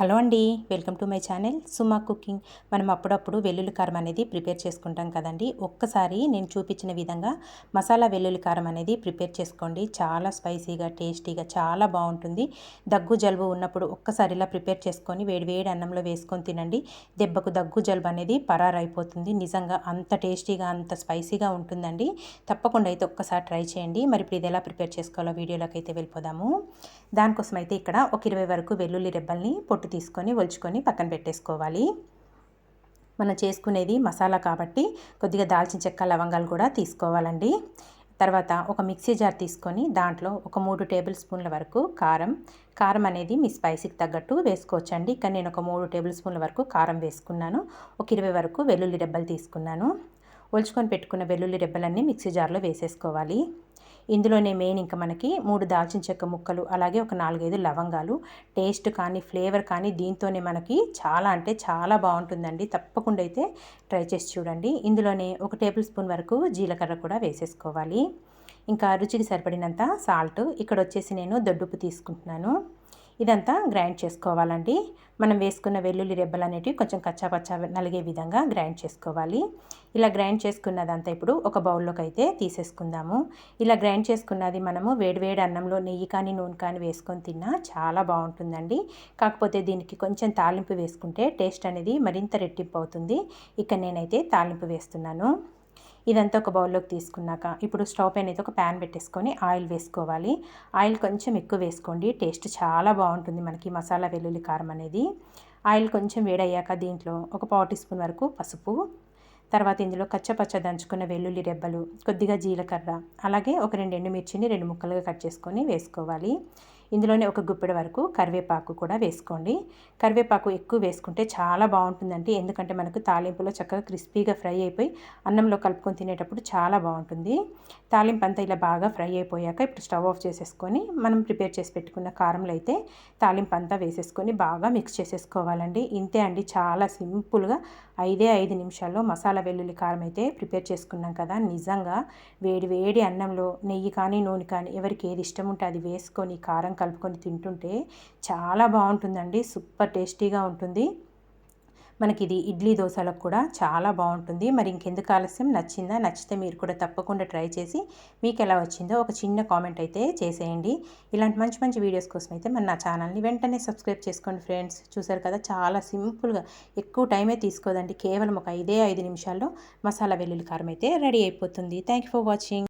Hello అండి welcome to my channel Suma cooking. మనం అప్పుడప్పుడు వెల్లుల్లి కారం అనేది ప్రిపేర్ చేసుకుంటాం కదండి. ఒక్కసారి నేను చూపించిన విధంగా మసాలా వెల్లుల్లి కారం అనేది ప్రిపేర్ చేసుకోండి. చాలా స్పైసీగా టేస్టీగా చాలా బాగుంటుంది. దగ్గు జలుబు ఉన్నప్పుడు ఒక్కసారి ఇలా ప్రిపేర్ చేసుకొని వేడి వేడి అన్నంలో వేసుకొని తినండి. దెబ్బకు దగ్గు జలుబు అనేది పరారైపోతుంది. నిజంగా అంత టేస్టీగా అంత స్పైసీగా ఉంటుందండి. తప్పకుండా అయితే ఒక్కసారి ట్రై చేయండి. మరి ఇప్పుడు ఇది ఎలా ప్రిపేర్ చేసుకోవాలో వీడియోలోకి అయితే వెళ్ళిపోదాము. దానికోసం అయితే ఇక్కడ ఒక ఇరవై వరకు వెల్లుల్లి రెబ్బల్ని పొట్టు తీసుకొని ఒలుచుకొని పక్కన పెట్టేసుకోవాలి. మనం చేసుకునేది మసాలా కాబట్టి కొద్దిగా దాల్చిన చెక్క లవంగాలు కూడా తీసుకోవాలండి. తర్వాత ఒక మిక్సీ జార్ తీసుకొని దాంట్లో ఒక మూడు టేబుల్ స్పూన్ల వరకు కారం. కారం అనేది మీ స్పైసీకి తగ్గట్టు వేసుకోవచ్చండి. ఇక్కడ నేను ఒక మూడు టేబుల్ స్పూన్ల వరకు కారం వేసుకున్నాను. ఒక ఇరవై వరకు వెల్లుల్లి రెబ్బలు తీసుకున్నాను. ఒలుచుకొని పెట్టుకున్న వెల్లుల్లి రెబ్బలన్నీ మిక్సీ జార్లో వేసేసుకోవాలి. ఇందులోనే మెయిన్ ఇంకా మనకి మూడు దాల్చిన చెక్క ముక్కలు అలాగే ఒక నాలుగైదు లవంగాలు. టేస్ట్ కానీ ఫ్లేవర్ కానీ దీంతోనే మనకి చాలా అంటే చాలా బాగుంటుందండి. తప్పకుండా అయితే ట్రై చేసి చూడండి. ఇందులోనే ఒక టేబుల్ స్పూన్ వరకు జీలకర్ర కూడా వేసేసుకోవాలి. ఇంకా రుచికి సరిపడినంత సాల్ట్ ఇక్కడ వచ్చేసి నేను దొడ్డుప్పు తీసుకుంటున్నాను. ఇదంతా గ్రైండ్ చేసుకోవాలండి. మనం వేసుకున్న వెల్లుల్లి రెబ్బలు అనేటివి కొంచెం కచ్చాపచ్చా నలిగే విధంగా గ్రైండ్ చేసుకోవాలి. ఇలా గ్రైండ్ చేసుకున్నదంతా ఇప్పుడు ఒక బౌల్లోకి అయితే తీసేసుకుందాము. ఇలా గ్రైండ్ చేసుకున్నది మనము వేడివేడి అన్నంలో నెయ్యి కానీ నూనె కానీ వేసుకొని తిన్నా చాలా బాగుంటుందండి. కాకపోతే దీనికి కొంచెం తాలింపు వేసుకుంటే టేస్ట్ అనేది మరింత రెట్టింపు అవుతుంది. ఇక నేనైతే తాలింపు వేస్తున్నాను. ఇదంతా ఒక బౌల్లోకి తీసుకున్నాక ఇప్పుడు స్టవ్ పైన అయితే ఒక ప్యాన్ పెట్టేసుకొని ఆయిల్ వేసుకోవాలి. ఆయిల్ కొంచెం ఎక్కువ వేసుకోండి. టేస్ట్ చాలా బాగుంటుంది మనకి మసాలా వెల్లుల్లి కారం అనేది. ఆయిల్ కొంచెం వేడయ్యాక దీంట్లో ఒక పావు టీ స్పూన్ వరకు పసుపు తర్వాత ఇందులో కచ్చపచ్చ దంచుకున్న వెల్లుల్లి రెబ్బలు కొద్దిగా జీలకర్ర అలాగే ఒక రెండు ఎండుమిర్చిని రెండు ముక్కలుగా కట్ చేసుకొని వేసుకోవాలి. ఇందులోనే ఒక గుప్పెడ వరకు కరివేపాకు కూడా వేసుకోండి. కరివేపాకు ఎక్కువ వేసుకుంటే చాలా బాగుంటుందండి. ఎందుకంటే మనకు తాలింపులో చక్కగా క్రిస్పీగా ఫ్రై అయిపోయి అన్నంలో కలుపుకొని తినేటప్పుడు చాలా బాగుంటుంది. తాలింపు అంతా ఇలా బాగా ఫ్రై అయిపోయాక ఇప్పుడు స్టవ్ ఆఫ్ చేసేసుకొని మనం ప్రిపేర్ చేసి పెట్టుకున్న కారంలో అయితే తాలింపు అంతా వేసేసుకొని బాగా మిక్స్ చేసేసుకోవాలండి. ఇంతే అండి చాలా సింపుల్గా ఐదే ఐదు నిమిషాల్లో మసాలా వెల్లుల్లి కారం అయితే ప్రిపేర్ చేసుకున్నాం కదా. నిజంగా వేడి వేడి అన్నంలో నెయ్యి కానీ నూనె కానీ ఎవరికి ఏది ఇష్టం ఉంటే అది వేసుకొని కారం కలుపుకొని తింటుంటే చాలా బాగుంటుందండి. సూపర్ టేస్టీగా ఉంటుంది. మనకి ఇది ఇడ్లీ దోశలకు కూడా చాలా బాగుంటుంది. మరి ఇంకెందుకు ఆలస్యం? నచ్చిందా? నచ్చితే మీరు కూడా తప్పకుండా ట్రై చేసి మీకు ఎలా వచ్చిందో ఒక చిన్న కామెంట్ అయితే చేసేయండి. ఇలాంటి మంచి మంచి వీడియోస్ కోసం అయితే మన నా ఛానల్ని వెంటనే సబ్స్క్రైబ్ చేసుకోండి ఫ్రెండ్స్. చూసారు కదా చాలా సింపుల్గా ఎక్కువ టైమే తీసుకోదండి. కేవలం ఒక ఐదే ఐదు నిమిషాల్లో మసాలా వెల్లుల్లి కారం అయితే రెడీ అయిపోతుంది. Thank for watching.